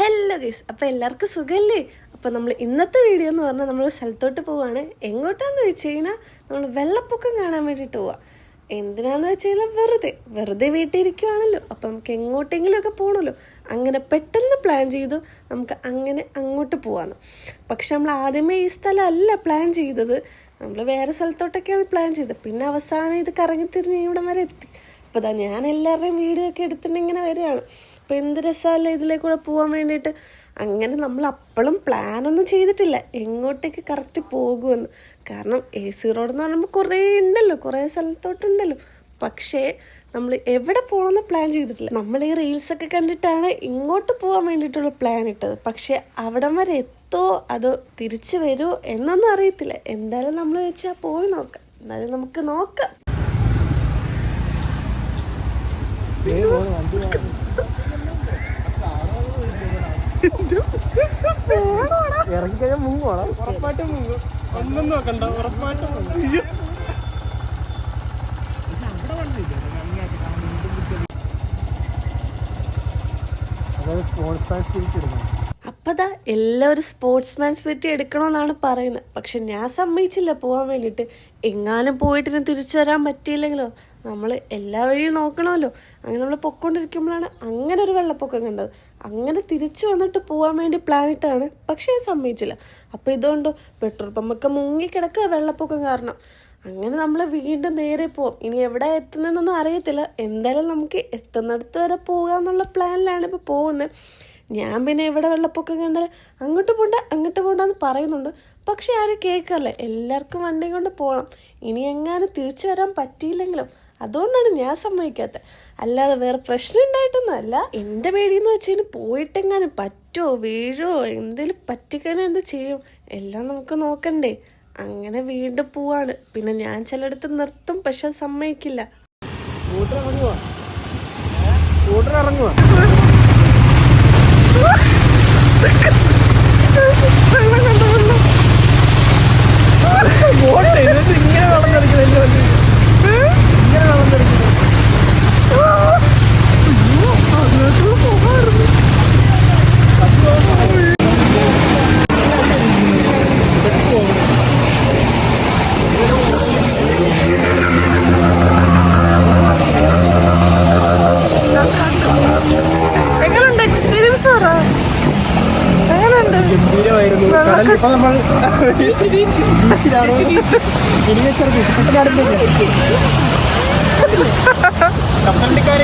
Hello guys അപ്പൊ എല്ലാവർക്കും സുഖല്ലേ? അപ്പൊ നമ്മൾ ഇന്നത്തെ വീഡിയോ എന്ന് പറഞ്ഞാൽ നമ്മൾ സ്ഥലത്തോട്ട് പോവാണ്. എങ്ങോട്ടാന്ന് വെച്ച് കഴിഞ്ഞാൽ നമ്മൾ വെള്ളപ്പൊക്കം കാണാൻ വേണ്ടിട്ട് പോവാ. എന്തിനാന്ന് വെച്ച് കഴിഞ്ഞാൽ വെറുതെ വെറുതെ വീട്ടിൽ ഇരിക്കുവാണല്ലോ അപ്പം നമുക്ക് എങ്ങോട്ടെങ്കിലും ഒക്കെ പോകണമല്ലോ അങ്ങനെ പെട്ടെന്ന് പ്ലാൻ ചെയ്തു നമുക്ക് അങ്ങനെ അങ്ങോട്ട് പോവാന്ന്. പക്ഷെ നമ്മൾ ആദ്യമേ ഈ സ്ഥലമല്ല പ്ലാൻ ചെയ്തത്. നമ്മൾ വേറെ സ്ഥലത്തോട്ടൊക്കെയാണ് പ്ലാൻ ചെയ്തത്. പിന്നെ അവസാനം ഇത് കറങ്ങി തിരിഞ്ഞ് ഇവിടം വരെ എത്തി. അപ്പോൾ തന്നെ ഞാൻ എല്ലാവരുടെയും വീഡിയോ ഒക്കെ എടുത്തിട്ട് ഇങ്ങനെ വരികയാണ്. അപ്പോൾ എന്ത് രസമല്ലേ ഇതിലേക്കൂടെ പോകാൻ വേണ്ടിയിട്ട്? അങ്ങനെ നമ്മൾ അപ്പോഴും പ്ലാനൊന്നും ചെയ്തിട്ടില്ല. എങ്ങോട്ടേക്ക് കറക്റ്റ് പോകുമെന്ന്. കാരണം എ സി റോഡ് എന്ന് പറയുമ്പോൾ കുറേ ഉണ്ടല്ലോ കുറേ സ്ഥലത്തോട്ടുണ്ടല്ലോ. പക്ഷേ നമ്മൾ എവിടെ പോകണമെന്ന് പ്ലാൻ ചെയ്തിട്ടില്ല. നമ്മൾ ഈ റീൽസൊക്കെ കണ്ടിട്ടാണ് ഇങ്ങോട്ട് പോകാൻ വേണ്ടിയിട്ടുള്ള പ്ലാൻ ഇട്ടത്. പക്ഷേ അവിടം വരെ എത്തോ അതോ തിരിച്ചു വരുമോ എന്നൊന്നും അറിയത്തില്ല. എന്തായാലും നമ്മൾ വെച്ചാൽ പോയി നോക്കാം. എന്നാലും നമുക്ക് നോക്കാം. ഇറങ്ങിക്കഴിഞ്ഞാൽ മുങ്ങോണം ഉറപ്പായിട്ടും മുങ്ങും. ഒന്നും നോക്കണ്ട ഉറപ്പായിട്ടും മുങ്ങും. അതായത് സ്പോർട്സ് മാൻ സ്പിരിറ്റ് എടുക്കണം അതാ എല്ലാവരും സ്പോർട്സ്മാൻ സ്പിരിറ്റ് എടുക്കണമെന്നാണ് പറയുന്നത്. പക്ഷെ ഞാൻ സമ്മതിച്ചില്ല പോകാൻ വേണ്ടിയിട്ട്. എങ്ങാനും പോയിട്ട് തിരിച്ചു വരാൻ പറ്റിയില്ലെങ്കിലോ? നമ്മൾ എല്ലാ വഴിയും നോക്കണമല്ലോ. അങ്ങനെ നമ്മൾ പൊക്കോണ്ടിരിക്കുമ്പോഴാണ് അങ്ങനെ ഒരു വെള്ളപ്പൊക്കം കണ്ടത്. അങ്ങനെ തിരിച്ചു വന്നിട്ട് പോകാൻ വേണ്ടി പ്ലാൻ ഇട്ടാണ് പക്ഷേ സമ്മതിച്ചില്ല. അപ്പോൾ ഇതുകൊണ്ട് പെട്രോൾ പമ്പൊക്കെ മുങ്ങിക്കിടക്കുക വെള്ളപ്പൊക്കം കാരണം. അങ്ങനെ നമ്മൾ വീണ്ടും നേരെ പോവും. ഇനി എവിടെ എത്തുന്നതെന്നൊന്നും അറിയത്തില്ല. എന്തായാലും നമുക്ക് എത്തുന്നിടത്ത് വരെ പോകാമെന്നുള്ള പ്ലാനിലാണ് ഇപ്പോൾ പോകുന്നത്. ഞാൻ പിന്നെ എവിടെ വെള്ളപ്പൊക്കം കണ്ടാൽ അങ്ങോട്ട് പോണ്ട അങ്ങോട്ട് പോണ്ടെന്ന് പറയുന്നുണ്ട്. പക്ഷെ ആരും കേൾക്കല്ല എല്ലാവർക്കും വണ്ടി കൊണ്ട് പോകണം. ഇനി എങ്ങാനും തിരിച്ചു വരാൻ പറ്റിയില്ലെങ്കിലും അതുകൊണ്ടാണ് ഞാൻ സമ്മതിക്കാത്തത്. അല്ലാതെ വേറെ പ്രശ്നം ഉണ്ടായിട്ടൊന്നും അല്ല. എന്റെ പേടിയെന്ന് വെച്ച് കഴിഞ്ഞാൽ പോയിട്ടെങ്ങാനും പറ്റുമോ വീഴോ എന്തെങ്കിലും പറ്റിക്കാനും എന്ത് ചെയ്യും? എല്ലാം നമുക്ക് നോക്കണ്ടേ. അങ്ങനെ വീണ്ടും പോവാണ്. പിന്നെ ഞാൻ ചിലയിടത്ത് നിർത്തും പക്ഷെ സമ്മതിക്കില്ല. സ്കൂട്ടർ ഇറങ്ങുവാ ഇങ്ങനെ വെള്ളം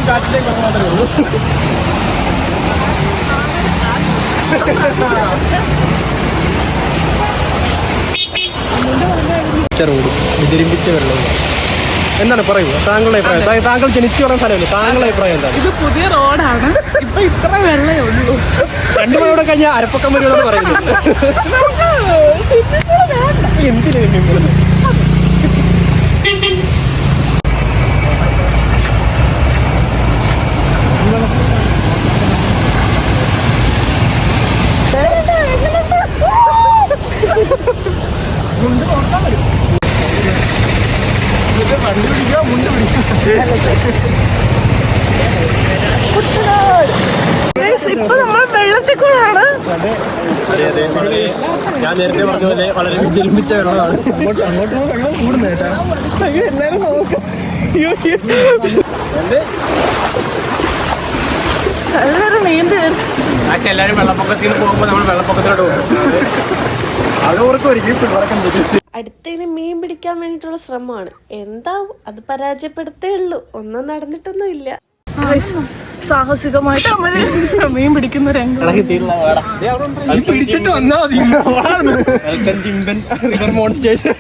കാറ്റിലേക്ക് മാത്രമേ ഉള്ളൂ. റോഡ് വിചരിപ്പിച്ച വെള്ളം എന്താണ് പറയൂ താങ്കളുടെ അഭിപ്രായം. താങ്കൾ ജനിച്ചു പറഞ്ഞ സ്ഥലമല്ലേ? താങ്കളുടെ അഭിപ്രായം എന്താണ്? ഇത് പുതിയ റോഡാണ്. ഇപ്പൊ ഇത്ര വെള്ളമേ ഉള്ളൂ. രണ്ടു മണിയോടെ കഴിഞ്ഞാൽ അരപ്പൊക്കം വരുമെന്ന് പറയുന്നു. എന്തിനു നിങ്ങൾ വണ്ടി പിടിക്കുക മുണ്ട് ഇപ്പൊ നമ്മൾ വെള്ളത്തിൽ അതെ അതെ. ഞാൻ നേരത്തെ പറഞ്ഞ പോലെ വളരെ വിജരിപ്പിച്ച വെള്ളമാണ് അങ്ങോട്ട് അങ്ങോട്ട് വെള്ളം കൂടുന്നു കേട്ടാ. എല്ലാരും നോക്കാം എല്ലാരും നീന്തി വരും. പക്ഷെ എല്ലാരും വെള്ളപ്പൊക്കത്തിൽ പോകുമ്പോൾ നമ്മൾ വെള്ളപ്പൊക്കത്തിലോട്ട് പോകും. അടുത്തതിന് മീൻ പിടിക്കാൻ വേണ്ടിട്ടുള്ള ശ്രമമാണ്. എന്താവും? അത് പരാജയപ്പെടുത്തേ ഉള്ളൂ. ഒന്നും നടന്നിട്ടൊന്നും ഇല്ല. സാഹസികമായിട്ട് അവർ മീൻ പിടിക്കുന്ന രംഗം പിടിച്ചിട്ട് വന്നാ മതി. ചിമ്പൻ റിവർ മോൺസ്റ്റേഴ്സ്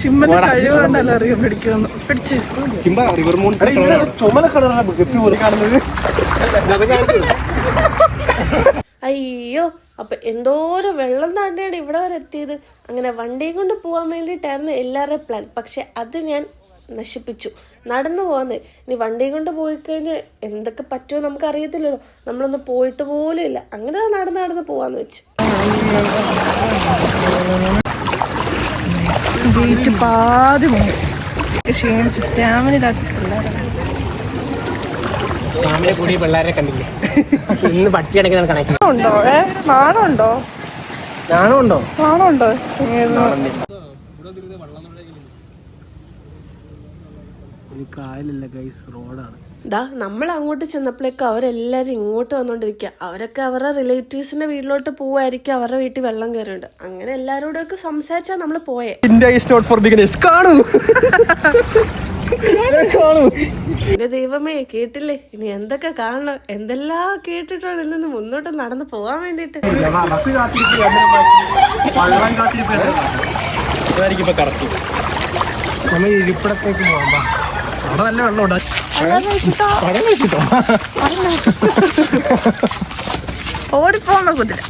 ചിമ്മന്റെ കഴിവ് കണ്ടല്ലോ അറിയാൻ പിടിക്കുമെന്ന്. പിടിച്ച്. ചിമ്പ റിവർ മോൺസ്റ്റേഴ്സ് ചുമല കളറാണ് ഗപ്പി പോലെ കാണുന്നത്. അയ്യോ അപ്പൊ എന്തോരം വെള്ളം താണ്ടിയാണ് ഇവിടെ വരെ എത്തിയത്. അങ്ങനെ വണ്ടിയും കൊണ്ട് പോകാൻ വേണ്ടിയിട്ടായിരുന്നു എല്ലാവരുടെയും പ്ലാൻ പക്ഷെ അത് ഞാൻ നശിപ്പിച്ചു. നടന്നു പോകാന്ന് ഇനി വണ്ടി കൊണ്ട് പോയി കഴിഞ്ഞാൽ എന്തൊക്കെ പറ്റുമോ നമുക്ക് അറിയത്തില്ലല്ലോ നമ്മളൊന്നും പോയിട്ട് പോലും ഇല്ല. അങ്ങനെ നടന്ന് നടന്ന് പോവാന്ന് വെച്ച്. ബീച്ച് പാതി ക്ഷീണിച്ച് സ്റ്റാമിന ഇല്ലാത്ത പിള്ളേരാണ് സാമിനെ കൂടി പിള്ളേരെ കണ്ടില്ലേ? ഇന്ന് പട്ടി അടയ്ക്കുന്ന കണക്ക്. ഉണ്ടോ ഏ നാണുണ്ടോ ഞാനും ഉണ്ടോ കായലല്ല ഗൈസ് റോഡാണ്. ദാ നമ്മൾ അങ്ങോട്ട് ചെന്നപ്പോഴേക്കും അവരെല്ലാരും ഇങ്ങോട്ട് വന്നുകൊണ്ടിരിക്കുക അവരൊക്കെ അവരുടെ റിലേറ്റീവ്സിന്റെ വീട്ടിലോട്ട് പോവായിരിക്കും അവരുടെ വീട്ടിൽ വെള്ളം കയറിയുണ്ട് അങ്ങനെ എല്ലാവരോടും ഒക്കെ സംസാരിച്ചാ നമ്മൾ പോയേ. India is not for beginners കാണൂ. കാണൂ. എന്റെ ദൈവമേ കേട്ടില്ലേ? ഇനി എന്തൊക്കെ കാണണം? എന്തെല്ലാം കേട്ടിട്ടാണ് ഇന്ന് മുന്നോട്ട് നടന്നു പോവാൻ വേണ്ടിട്ട് നമ്മൾ ഇരിപ്പിടത്തേക്ക് പോകാം. വാ. അവിടെ നല്ല വെള്ളമുണ്ട്. പഴം കഴിച്ചിട്ടോ ഓടിപ്പോന്ന കുതിര.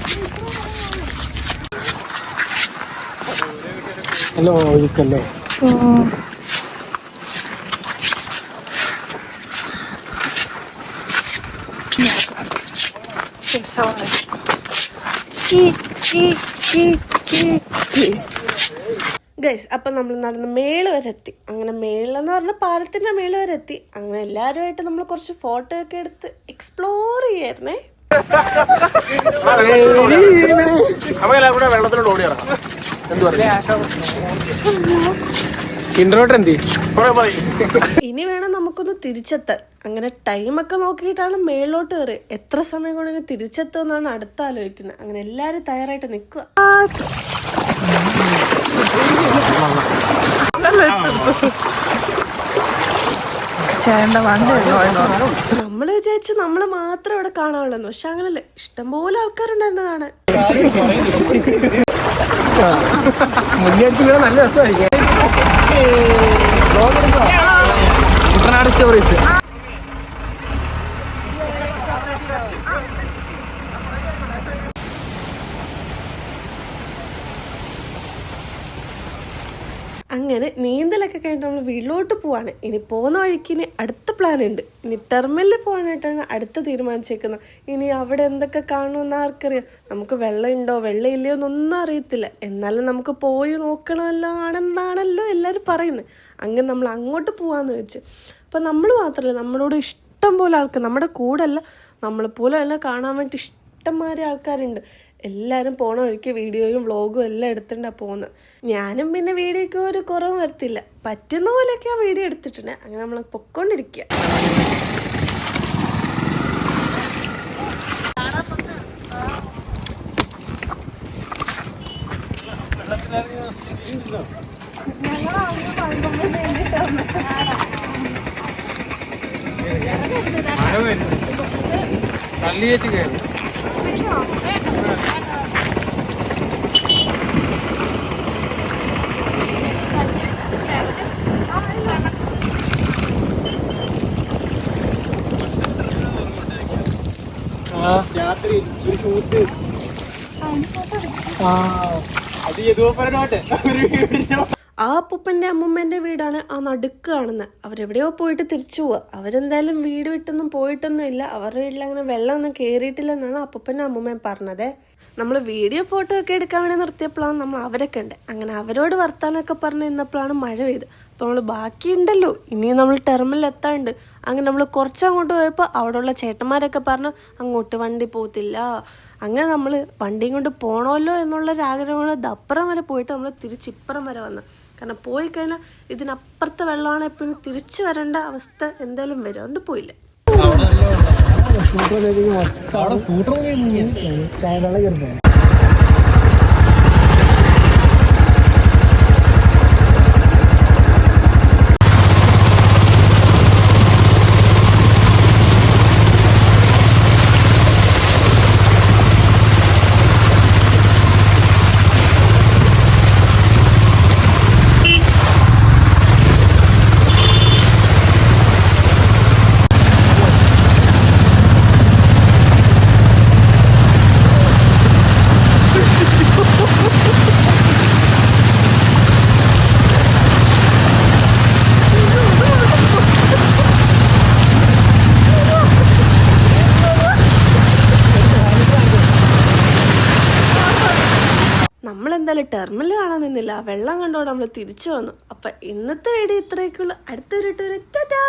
ഹലോ ഒഴുക്കല്ലേ? ഗൈസ് അപ്പം നമ്മൾ നടന്ന് മേൾ വരെ എത്തി. അങ്ങനെ മേളെന്ന് പറഞ്ഞാൽ പാലത്തിന്റെ മേൾ വരെ എത്തി. അങ്ങനെ എല്ലാവരുമായിട്ട് നമ്മൾ കുറച്ച് ഫോട്ടോ ഒക്കെ എടുത്ത് എക്സ്പ്ലോർ ചെയ്യായിരുന്നേ. ഇനി വേണം നമുക്കൊന്ന് തിരിച്ചെത്താൻ. അങ്ങനെ ടൈമൊക്കെ നോക്കിയിട്ടാണ് മേളിലോട്ട് കയറി. എത്ര സമയം കൊണ്ട് ഇനി തിരിച്ചെത്തുമെന്നാണ് അടുത്ത ആലോചിക്കുന്നത്. അങ്ങനെ എല്ലാവരും തയ്യാറായിട്ട് നിൽക്കുക. ചേണ്ട വണ്ടി നമ്മൾ വിചാരിച്ചു നമ്മൾ മാത്രം ഇവിടെ കാണാനുള്ളൂ പക്ഷെ അങ്ങനല്ലേ. ഇഷ്ടംപോലെ ആൾക്കാരുണ്ടായിരുന്നു കാണാൻ. നല്ല രസമായിരിക്കും. കുട്ടനാട് സ്റ്റോറീസ് അങ്ങനെ നീന്തലൊക്കെ കഴിഞ്ഞിട്ട് നമ്മൾ വീട്ടിലോട്ട് പോവാണ്. ഇനി പോകുന്ന വഴിക്ക് ഇനി അടുത്ത പ്ലാൻ ഉണ്ട്. ഇനി ടെർമിനലിൽ പോകാനായിട്ടാണ് അടുത്ത തീരുമാനിച്ചേക്കുന്നത് ഇനി അവിടെ എന്തൊക്കെ കാണുമെന്ന് ആർക്കറിയാം. നമുക്ക് വെള്ളം ഉണ്ടോ? വെള്ളം ഇല്ലയോ എന്നൊന്നും അറിയത്തില്ല. എന്നാലും നമുക്ക് പോയി നോക്കണമല്ലോ ആണെന്നാണല്ലോ എല്ലാവരും പറയുന്നത് അങ്ങനെ നമ്മൾ അങ്ങോട്ട് പോകാമെന്ന് വെച്ച്. അപ്പം നമ്മൾ മാത്രമല്ല നമ്മളോട് ഇഷ്ടം പോലെ ആൾക്കാർ നമ്മുടെ കൂടെ അല്ല നമ്മളെ പോലെ അല്ല കാണാൻ വേണ്ടി ഇഷ്ടംമാരെ ആൾക്കാരുണ്ട്. എല്ലാവരും പോണ വഴിക്ക് വീഡിയോയും വ്ളോഗും എല്ലാം എടുത്തിട്ടാണ് പോകുന്നത് ഞാനും പിന്നെ വീഡിയോയ്ക്ക് ഒരു കുറവ് വരത്തില്ല. പറ്റുന്ന പോലെയൊക്കെ ആ വീഡിയോ എടുത്തിട്ടുണ്ട് അങ്ങനെ നമ്മൾ പൊക്കോണ്ടിരിക്കുക വെച്ച് കയറും. രാത്രി ഒരു ഷൂട്ട്. അത് യദുവപ്പനോട്ടെ. ഒരു വീടിനോ ആ അപ്പൂപ്പന്റെ അമ്മൂമ്മേന്റെ വീടാണ് ആ നടുക്ക് കാണുന്നത് അവരെവിടെയോ പോയിട്ട് തിരിച്ചു പോവുക അവരെന്തായാലും വീട് വിട്ടൊന്നും പോയിട്ടൊന്നും ഇല്ല. അവരുടെ വീട്ടിൽ അങ്ങനെ വെള്ളമൊന്നും കയറിയിട്ടില്ലെന്നാണ് അപ്പൂപ്പന്റെ അമ്മൂമ്മയും പറഞ്ഞത്. നമ്മൾ വീഡിയോ ഫോട്ടോ ഒക്കെ എടുക്കാൻ വേണ്ടി നിർത്തിയപ്പോഴാണ് നമ്മൾ അവരൊക്കെ ഉണ്ട് അങ്ങനെ അവരോട് വർത്താനമൊക്കെ പറഞ്ഞ് നിന്നപ്പോഴാണ് മഴ പെയ്ത്. നമ്മൾ ബാക്കിയുണ്ടല്ലോ. ഇനിയും നമ്മൾ ടെർമിനൽ എത്താണ്ട്. അങ്ങനെ നമ്മൾ കുറച്ചങ്ങോട്ട് പോയപ്പോൾ അവിടെയുള്ള ചേട്ടന്മാരൊക്കെ പറഞ്ഞു അങ്ങോട്ട് വണ്ടി പോകത്തില്ല. അങ്ങനെ നമ്മൾ വണ്ടിയും കൊണ്ട് പോകണമല്ലോ എന്നുള്ളൊരാഗ്രഹമാണ് അപ്പുറം വരെ പോയിട്ട് നമ്മൾ തിരിച്ചിപ്പുറം വരെ വന്നു. കാരണം പോയി കഴിഞ്ഞാൽ ഇതിനപ്പുറത്തെ വെള്ളമാണ് എപ്പോഴും തിരിച്ചു വരേണ്ട അവസ്ഥ എന്തായാലും വരും അതുകൊണ്ട് പോയില്ല സ്കൂട്ടർ കയറുന്നു ടെർമിനൽ കാണാൻ നിന്നില്ല. വെള്ളം കണ്ടോടെ നമ്മൾ തിരിച്ചു വന്നു. അപ്പം ഇന്നത്തെ വീഡിയോ ഇത്രയൊക്കെയുള്ളൂ അടുത്തൊരു ടൂർ ടാറ്റാ